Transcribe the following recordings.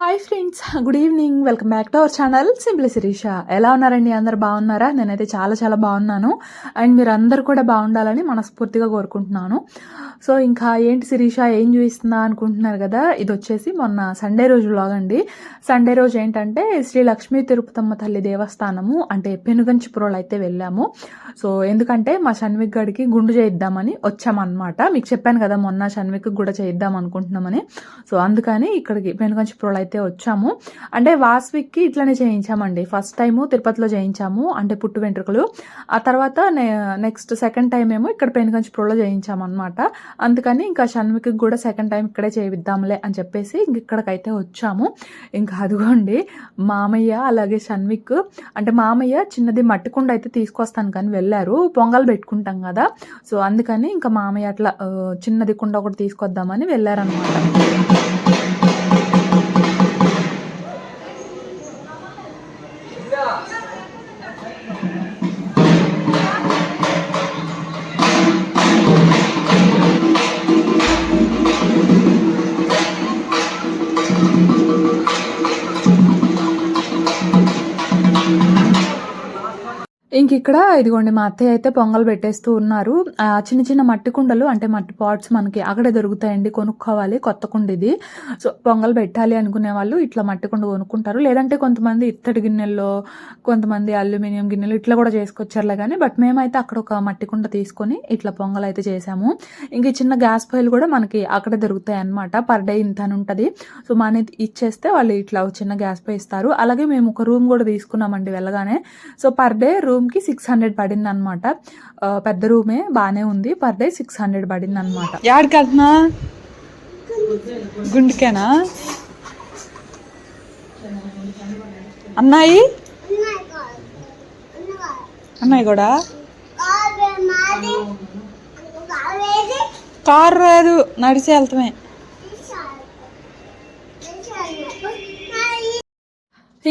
Hi friends good evening welcome back to our channel simply Sirisha ఎలా ఉన్నారండి? అందరు బాగున్నారా? నేనైతే చాలా చాలా బాగున్నాను. అండ్ మీరు అందరు కూడా బాగుండాలని మనస్ఫూర్తిగా కోరుకుంటున్నాను. సో ఇంకా ఏంటి శిరీష? ఏం చూపిస్తుందా అనుకుంటున్నారు కదా? ఇది వచ్చేసి మొన్న సండే రోజు vlog అండి. సండే రోజు ఏంటంటే శ్రీ లక్ష్మీ తిరుపతమ్మ తల్లి దేవస్థానము అంటే పెనుగంచిపురంలో అయితే వెళ్ళాము. సో ఎందుకంటే మా షణ్విక్ గడికి గుండు చేయిద్దామని వచ్చామన్నమాట. మీకు చెప్పాను కదా మొన్న షణ్విక్ కూడా చేయిద్దాం అనుకుంటున్నామని. సో అందుకని ఇక్కడికి పెనుగంచిపురంలో అయితే వచ్చాము. అంటే వాస్విక్కి ఇట్లనే చేయించామండి. ఫస్ట్ టైము తిరుపతిలో చేయించాము అంటే పుట్టు వెంట్రుకలు. ఆ తర్వాత నెక్స్ట్ సెకండ్ టైం ఏమో ఇక్కడ పెనుగంచిపురంలో చేయించాము అనమాట అందుకని ఇంకా షణ్విక్కి కూడా సెకండ్ టైం ఇక్కడే చేయిద్దాంలే అని చెప్పేసి ఇంక ఇక్కడికైతే వచ్చాము. ఇంకా అదిగోండి మామయ్య అలాగే షణ్విక్ అంటే మామయ్య చిన్నది మట్టి కుండ అయితే తీసుకొస్తాను కానీ వెళ్ళారు. పొంగల్ పెట్టుకుంటాం కదా. సో అందుకని ఇంకా మామయ్య అట్లా చిన్నది కుండ ఒకటి తీసుకొద్దామని వెళ్ళారనమాట 下。ఇంక ఇక్కడ ఇదిగోండి మా అత్తయ్య అయితే పొంగల్ పెట్టేస్తూ ఉన్నారు. ఆ, చిన్న చిన్న మట్టి కుండలు అంటే మట్టి పాట్స్ మనకి అక్కడే దొరుకుతాయండి కొనుక్కోవాలి కొత్త కుండ ఇది. సో పొంగల్ పెట్టాలి అనుకునే వాళ్ళు ఇట్లా మట్టి కుండ కొనుక్కుంటారు. లేదంటే కొంతమంది ఇత్తడి గిన్నెల్లో కొంతమంది అల్యూమినియం గిన్నెలు ఇట్లా కూడా చేసుకొచ్చారులే కానీ బట్ మేమైతే అక్కడ ఒక మట్టి కుండ తీసుకొని ఇట్లా పొంగల్ అయితే చేసాము ఇంక చిన్న గ్యాస్ పొయ్యిలు కూడా మనకి అక్కడే దొరుకుతాయి అన్నమాట పర్ డే ఇంత అని ఉంటుంది. సో మనీ ఇచ్చేస్తే వాళ్ళు ఇట్లా చిన్న గ్యాస్ పొయ్యి ఇస్తారు. అలాగే మేము ఒక రూమ్ కూడా తీసుకున్నామండి వెళ్ళగానే. సో పర్ డే రూమ్కి సిక్స్ హండ్రెడ్ పడింది అనమాట పెద్ద రూమే బాగానే ఉంది. పర్ డే సిక్స్ హండ్రెడ్ పడింది అనమాట యాడికన్నా గుండెకేనా? అన్నాయి అన్నాయి కూడా? కారు రాదు. నడిచి వెళ్తామే.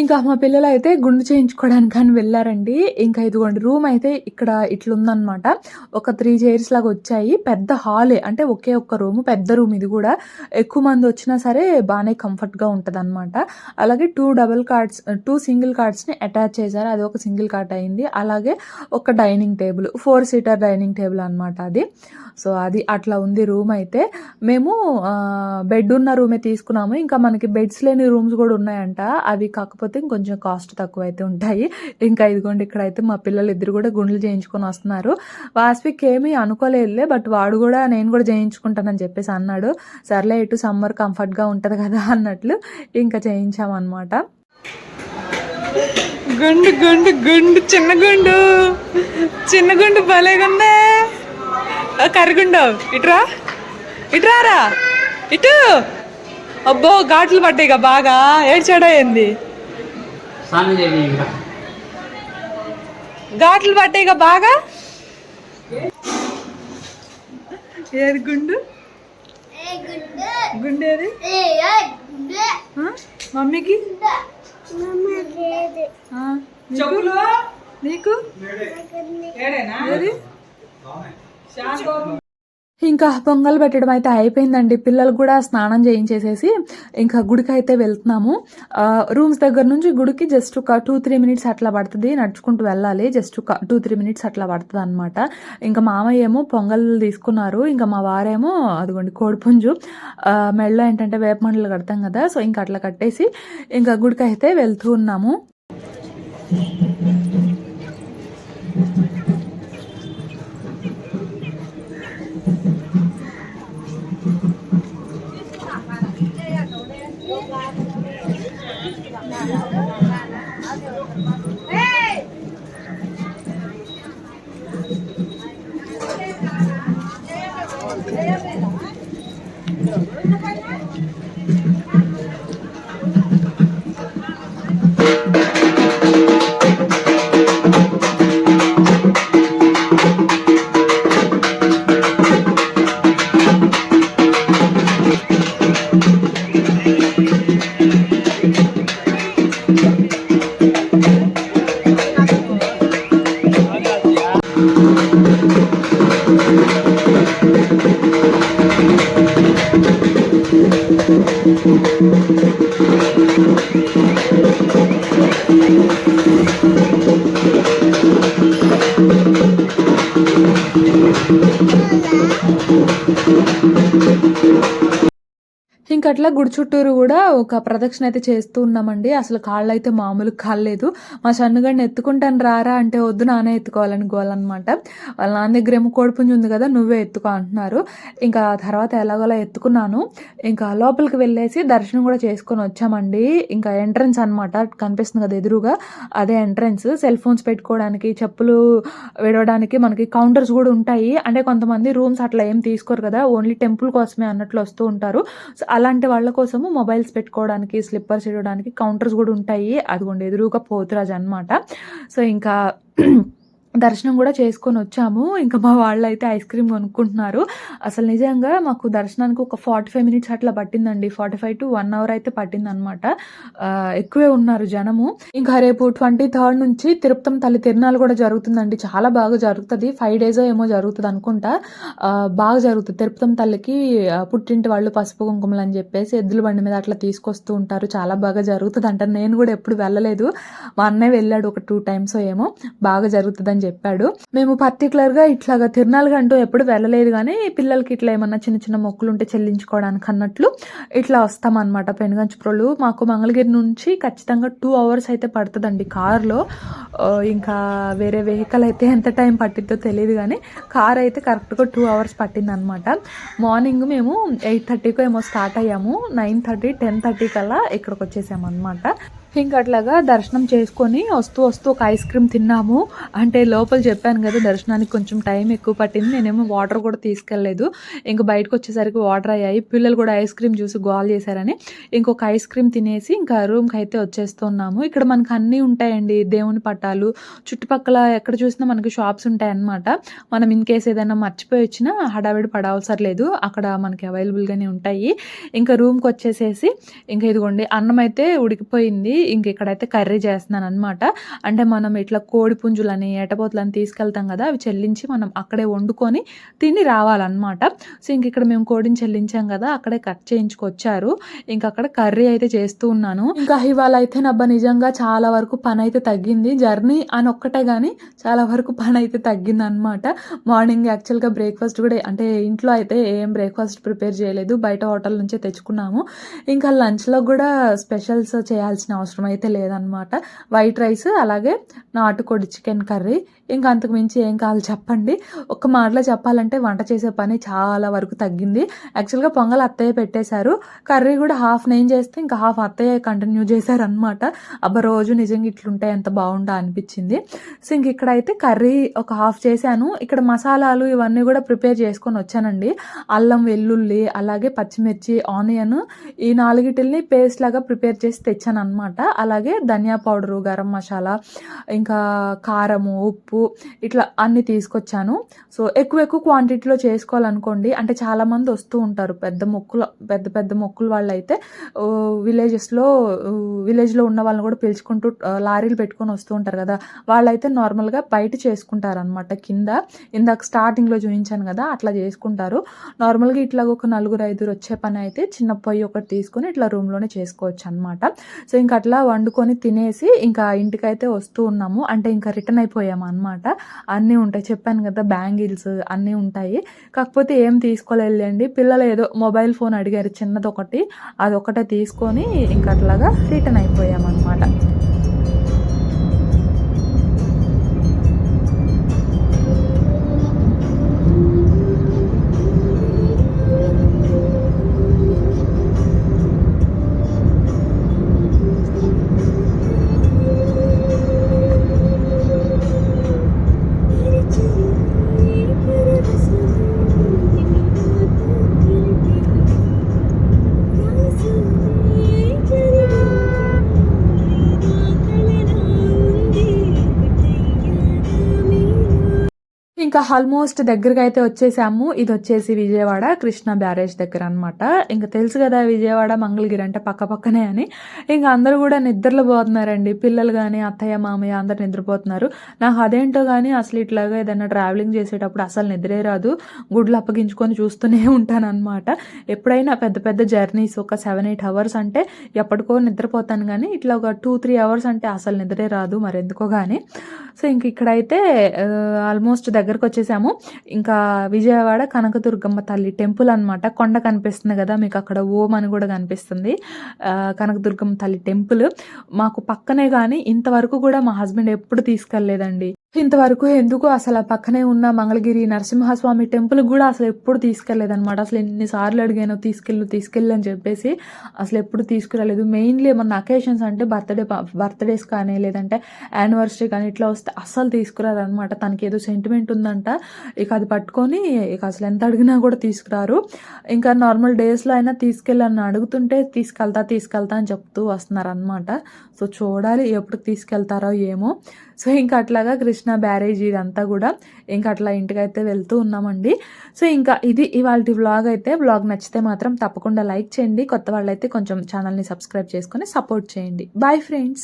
ఇంకా మా పిల్లలు అయితే గుండు చేయించుకోవడానికి అని వెళ్ళారండి. ఇంకా ఇదిగోండి రూమ్ అయితే ఇక్కడ ఇట్లుందనమాట ఒక త్రీ చైర్స్ లాగా వచ్చాయి. పెద్ద హాలే అంటే ఒకే ఒక్క రూమ్ పెద్ద రూమ్ ఇది కూడా. ఎక్కువ మంది వచ్చినా సరే బాగానే కంఫర్ట్గా ఉంటుంది అనమాట అలాగే two double cards two single కార్డ్స్ని attach చేశారు. అది ఒక సింగిల్ కార్డ్ అయింది. అలాగే ఒక dining table four seater dining table అనమాట అది. సో అది అట్లా ఉంది రూమ్ అయితే. మేము బెడ్ ఉన్న రూమే తీసుకున్నాము. ఇంకా మనకి బెడ్స్ లేని రూమ్స్ కూడా ఉన్నాయంట. అవి కాకపోతే ఇంకొంచెం కాస్ట్ తక్కువ అయితే ఉంటాయి. ఇంకా ఇదిగోండి ఇక్కడైతే మా పిల్లలు ఇద్దరు కూడా గుండ్లు చేయించుకొని వస్తున్నారు. వాస్విక్ ఏమీ అనుకోలేదులే బట్ వాడు కూడా నేను కూడా చేయించుకుంటానని చెప్పేసి అన్నాడు. సర్లే ఇటు సమ్మర్ కంఫర్ట్గా ఉంటుంది కదా అన్నట్లు ఇంకా చేయించామన్నమాట. గుండు గుండు గుండు చిన్న గుండు. చిన్న గుండు భలేగుందే. కరిగుండు కర్రగుండు ఇటురా ఇటురారా ఇటు. అబ్బో ఘాట్లు పట్టాయి ఇక బాగా. ఏడ్చాడా ఏంది? స్నానం ఘాట్లు పట్టాయి ఇక బాగా? ఏది గుండు? గుండు ఏది? ఆ? మమ్మీకి? నీకు? ఇంకా పొంగల్ పెట్టడం అయితే అయిపోయిందండి. పిల్లలు కూడా స్నానం చేయించేసేసి ఇంకా గుడికి అయితే వెళ్తున్నాము. రూమ్స్ దగ్గర నుంచి గుడికి జస్ట్ ఒక టూ త్రీ మినిట్స్ అట్లా పడుతుంది. నడుచుకుంటూ వెళ్ళాలి. జస్ట్ ఒక టూ త్రీ మినిట్స్ అట్లా పడుతుంది అనమాట ఇంకా మామయ్య ఏమో పొంగల్ తీసుకున్నారు. ఇంకా మా వారేమో అదిగోండి కోడిపుంజు మెడలో ఏంటంటే వేప మండలు కడతాం కదా సో ఇంకా అట్లా కట్టేసి ఇంకా గుడికి అయితే వెళ్తూ ఉన్నాము. అట్లా గుడి చుట్టూరు కూడా ఒక ప్రదక్షిణ అయితే చేస్తూ ఉన్నామండి. అసలు కాళ్ళు అయితే మామూలు కాలేదు మా సన్నుగాడిని ఎత్తుకుంటాను రారా అంటే వద్దు నానే ఎత్తుకోవాలని గోలన్నమాట వాళ్ళ నాన్న దగ్గర ఏమో కోడిపుంజి ఉంది కదా నువ్వే ఎత్తుకో అంటున్నారు. ఇంకా తర్వాత ఎలాగోలా ఎత్తుకున్నాను. ఇంకా లోపలికి వెళ్ళేసి దర్శనం కూడా చేసుకొని వచ్చామండి. ఇంకా ఎంట్రన్స్ అన్నమాట కనిపిస్తుంది కదా ఎదురుగా. అదే ఎంట్రన్స్. సెల్ ఫోన్స్ పెట్టుకోవడానికి చెప్పులు విడవడానికి మనకి కౌంటర్స్ కూడా ఉంటాయి. అంటే కొంతమంది రూమ్స్ అట్లా ఏం తీసుకోరు కదా ఓన్లీ టెంపుల్ కోసమే అన్నట్లు వస్తూ ఉంటారు. సో అలాంటి వాళ్ళ కోసము మొబైల్స్ పెట్టుకోవడానికి స్లిప్పర్స్ ఇవ్వడానికి కౌంటర్స్ కూడా ఉంటాయి. అదిగోండి ఎదురుగా పోతురాజ్ అనమాట సో ఇంకా దర్శనం కూడా చేసుకొని వచ్చాము. ఇంకా మా వాళ్ళు అయితే ఐస్ క్రీమ్ కొనుక్కుంటున్నారు. అసలు నిజంగా మాకు దర్శనానికి ఒక ఫార్టీ ఫైవ్ మినిట్స్ అట్లా పట్టిందండి. Forty five to one hour అయితే పట్టింది అనమాట ఎక్కువే ఉన్నారు జనము. ఇంకా రేపు ట్వంటీ థర్డ్ నుంచి తిరుపతం తల్లి తిరునాలు కూడా జరుగుతుందండి. చాలా బాగా జరుగుతుంది. ఫైవ్ డేస్ ఏమో జరుగుతుంది అనుకుంటా. బాగా జరుగుతుంది. తిరుపతం తల్లికి పుట్టింటి వాళ్ళు పసుపు కుంకుమలు అని చెప్పేసి ఎద్దుల బండి మీద అట్లా తీసుకొస్తూ ఉంటారు. చాలా బాగా జరుగుతుంది అంటారు నేను కూడా ఎప్పుడు వెళ్ళలేదు. మా అన్నయ్య వెళ్ళాడు ఒక టూ టైమ్స్ ఏమో. బాగా జరుగుతుందని చెప్పాడు. మేము పర్టికులర్గా ఇట్లాగా తిరునాళ్ళకి అంటూ ఎప్పుడు వెళ్ళలేదు కానీ పిల్లలకి ఇట్లా ఏమన్నా చిన్న చిన్న మొక్కులు ఉంటే చెల్లించుకోవడానికి అన్నట్లు ఇట్లా వస్తామన్నమాట. పెనుగంచుప్రోలు మాకు మంగళగిరి నుంచి ఖచ్చితంగా టూ అవర్స్ అయితే పడుతుందండి కార్లో. ఇంకా వేరే వెహికల్ అయితే ఎంత టైం పట్టిద్దో తెలియదు కానీ కార్ అయితే కరెక్ట్గా టూ అవర్స్ పట్టింది అనమాట మార్నింగ్ మేము ఎయిట్ థర్టీకో ఏమో స్టార్ట్ అయ్యాము. నైన్ థర్టీ టెన్ థర్టీ కల్లా ఇక్కడికి వచ్చేసాము అనమాట ఇంకా అట్లాగా దర్శనం చేసుకొని వస్తూ వస్తూ ఒక ఐస్ క్రీమ్ తిన్నాము. అంటే లోపల చెప్పాను కదా దర్శనానికి కొంచెం టైం ఎక్కువ పట్టింది. నేనేమో వాటర్ కూడా తీసుకెళ్ళలేదు. ఇంకా బయటకు వచ్చేసరికి వాటర్ అయ్యాయి. పిల్లలు కూడా ఐస్ క్రీమ్ చూసి గోల్ చేశారని ఇంకొక ఐస్ క్రీమ్ తినేసి ఇంకా రూమ్కి అయితే వచ్చేస్తున్నాము. ఇక్కడ మనకు అన్నీ ఉంటాయండి. దేవుని పట్టాలు చుట్టుపక్కల ఎక్కడ చూసినా మనకి షాప్స్ ఉంటాయన్నమాట. మనం ఇన్ కేస్ ఏదైనా మర్చిపోయి వచ్చినా హడావిడి పడవసరం లేదు అక్కడ మనకి అవైలబుల్గానే ఉంటాయి. ఇంకా రూమ్కి వచ్చేసేసి ఇంకా ఇదిగోండి అన్నం అయితే ఉడికిపోయింది. ఇంక ఇక్కడైతే కర్రీ చేస్తున్నాను అనమాట అంటే మనం ఇట్లా కోడి పుంజులని ఎటపోతులని తీసుకెళ్తాం కదా అవి చెల్లించి మనం అక్కడే వండుకొని తిని రావాలన్నమాట. సో ఇంక ఇక్కడ మేము కోడిని చెల్లించాం కదా అక్కడే కట్ చేయించుకొచ్చారు. ఇంకా అక్కడ కర్రీ అయితే చేస్తూ ఉన్నాను. ఇంకా ఇవాళ అయితే నబ్బా నిజంగా చాలా వరకు పని అయితే తగ్గింది. జర్నీ అని ఒక్కటే కానీ చాలా వరకు పని అయితే తగ్గింది అనమాట మార్నింగ్ యాక్చువల్గా బ్రేక్ఫాస్ట్ కూడా అంటే ఇంట్లో అయితే ఏం బ్రేక్ఫాస్ట్ ప్రిపేర్ చేయలేదు. బయట హోటల్ నుంచే తెచ్చుకున్నాము. ఇంకా లంచ్లో కూడా స్పెషల్స్ చేయాల్సిన అవసరం అయితే లేదనమాట వైట్ రైస్ అలాగే నాటుకోడి చికెన్ కర్రీ ఇంకా అంతకు మించి ఏం కావాలి చెప్పండి. ఒక్క మాటలో చెప్పాలంటే వంట చేసే పని చాలా వరకు తగ్గింది. యాక్చువల్గా పొంగల్ అత్తయ్య పెట్టేశారు. కర్రీ కూడా హాఫ్ నేను చేస్తే ఇంకా హాఫ్ అత్తయ్య కంటిన్యూ చేశారనమాట అబ్బా రోజు నిజంగా ఇట్లుంటే ఎంత బాగుండా అనిపించింది. సో ఇంక ఇక్కడైతే కర్రీ ఒక హాఫ్ చేశాను. ఇక్కడ మసాలాలు ఇవన్నీ కూడా ప్రిపేర్ చేసుకొని వచ్చానండి. అల్లం వెల్లుల్లి అలాగే పచ్చిమిర్చి ఆనియన్ ఈ నాలుగిటిల్ని పేస్ట్ లాగా ప్రిపేర్ చేసి తెచ్చాను అనమాట అలాగే ధనియా పౌడరు గరం మసాలా ఇంకా కారము ఉప్పు ఇట్లా అన్ని తీసుకొచ్చాను. సో ఎక్కువ ఎక్కువ క్వాంటిటీలో చేసుకోవాలనుకోండి అంటే చాలామంది వస్తూ ఉంటారు. పెద్ద మొక్కులు పెద్ద పెద్ద మొక్కులు వాళ్ళు అయితే విలేజెస్లో విలేజ్లో ఉన్న వాళ్ళని కూడా పిలుచుకుంటూ లారీలు పెట్టుకొని వస్తూ ఉంటారు కదా. వాళ్ళైతే నార్మల్గా బయట చేసుకుంటారనమాట కింద ఇందాక స్టార్టింగ్లో చూపించాను కదా అట్లా చేసుకుంటారు. నార్మల్గా ఇట్లా ఒక నలుగురు ఐదుగురు వచ్చే పని అయితే చిన్న పొయ్యి ఒకటి తీసుకొని ఇట్లా రూమ్లోనే చేసుకోవచ్చు అనమాట సో ఇంకా అట్లా వండుకొని తినేసి ఇంకా ఇంటికైతే వస్తూ ఉన్నాము. అంటే ఇంకా రిటర్న్ అయిపోయాము అనమాట అన్నీ ఉంటాయి. చెప్పాను కదా బ్యాంగిల్స్ అన్నీ ఉంటాయి. కాకపోతే ఏం తీసుకోలేదండి పిల్లలు ఏదో మొబైల్ ఫోన్ అడిగారు. చిన్నది ఒకటి అదొకటే తీసుకొని ఇంకా అట్లాగా రిటర్న్ అయిపోయాం ఇంకా ఆల్మోస్ట్ దగ్గరగా అయితే వచ్చేసాము. ఇది వచ్చేసి విజయవాడ కృష్ణ బ్యారేజ్ దగ్గర అనమాట ఇంకా తెలుసు కదా విజయవాడ మంగళగిరి అంటే పక్క పక్కనే అని. ఇంకా అందరూ కూడా నిద్రలో పోతున్నారండి. పిల్లలు కానీ అత్తయ్య మామయ్య అందరు నిద్రపోతున్నారు. నాకు అదేంటో కానీ అసలు ఇట్లాగా ఏదైనా ట్రావెలింగ్ చేసేటప్పుడు అసలు నిద్రే రాదు. గుడ్లు అప్పగించుకొని చూస్తూనే ఉంటాను అనమాట ఎప్పుడైనా పెద్ద పెద్ద జర్నీస్ ఒక సెవెన్ ఎయిట్ అవర్స్ అంటే ఎప్పటికో నిద్రపోతాను కానీ ఇట్లా ఒక టూ త్రీ అవర్స్ అంటే అసలు నిద్రే రాదు మరెందుకో కానీ సో ఇంక ఇక్కడైతే ఆల్మోస్ట్ దగ్గరకు వచ్చేసాము ఇంకా విజయవాడ కనకదుర్గమ్మ తల్లి టెంపుల్ అన్నమాట. కొండ కనిపిస్తుంది కదా మీకు అక్కడ ఓం అని కూడా కనిపిస్తుంది. కనకదుర్గమ్మ తల్లి టెంపుల్. మాకు పక్కనే కానీ ఇంతవరకు కూడా మా హస్బెండ్ ఎప్పుడు తీసుకెళ్ళలేదండి. ఇంతవరకు ఎందుకు అసలు ఆ పక్కనే ఉన్న మంగళగిరి నరసింహస్వామి టెంపుల్ కూడా అసలు ఎప్పుడు తీసుకెళ్ళేదన్నమాట. అసలు ఎన్నిసార్లు అడిగాను తీసుకెళ్ళు తీసుకెళ్ళు అని చెప్పేసి అసలు ఎప్పుడు తీసుకురాలేదు. మెయిన్లీ ఏమన్నా అకేషన్స్ అంటే బర్త్డే బర్త్డేస్ కానీ లేదంటే యానివర్సరీ కానీ ఇట్లా వస్తే అస్సలు తీసుకురారనమాట తనకి ఏదో సెంటిమెంట్ ఉందంట. ఇక అది పట్టుకొని ఇక అసలు ఎంత అడిగినా కూడా తీసుకురారు. ఇంకా నార్మల్ డేస్లో అయినా తీసుకెళ్ళని అడుగుతుంటే తీసుకెళ్తా తీసుకెళ్తా అని చెప్తూ వస్తున్నారనమాట సో చూడాలి ఎప్పుడు తీసుకెళ్తారో ఏమో. సో ఇంకా అట్లాగా కృష్ణ బ్యారేజ్ ఇదంతా కూడా ఇంకా అట్లా ఇంటికైతే వెళ్తూ ఉన్నామండి. సో ఇంకా ఇది ఇవాళ వ్లాగ్ అయితే వ్లాగ్ నచ్చితే మాత్రం తప్పకుండా లైక్ చేయండి. కొత్త వాళ్ళైతే కొంచెం ఛానల్ని సబ్స్క్రైబ్ చేసుకొని సపోర్ట్ చేయండి. Bye friends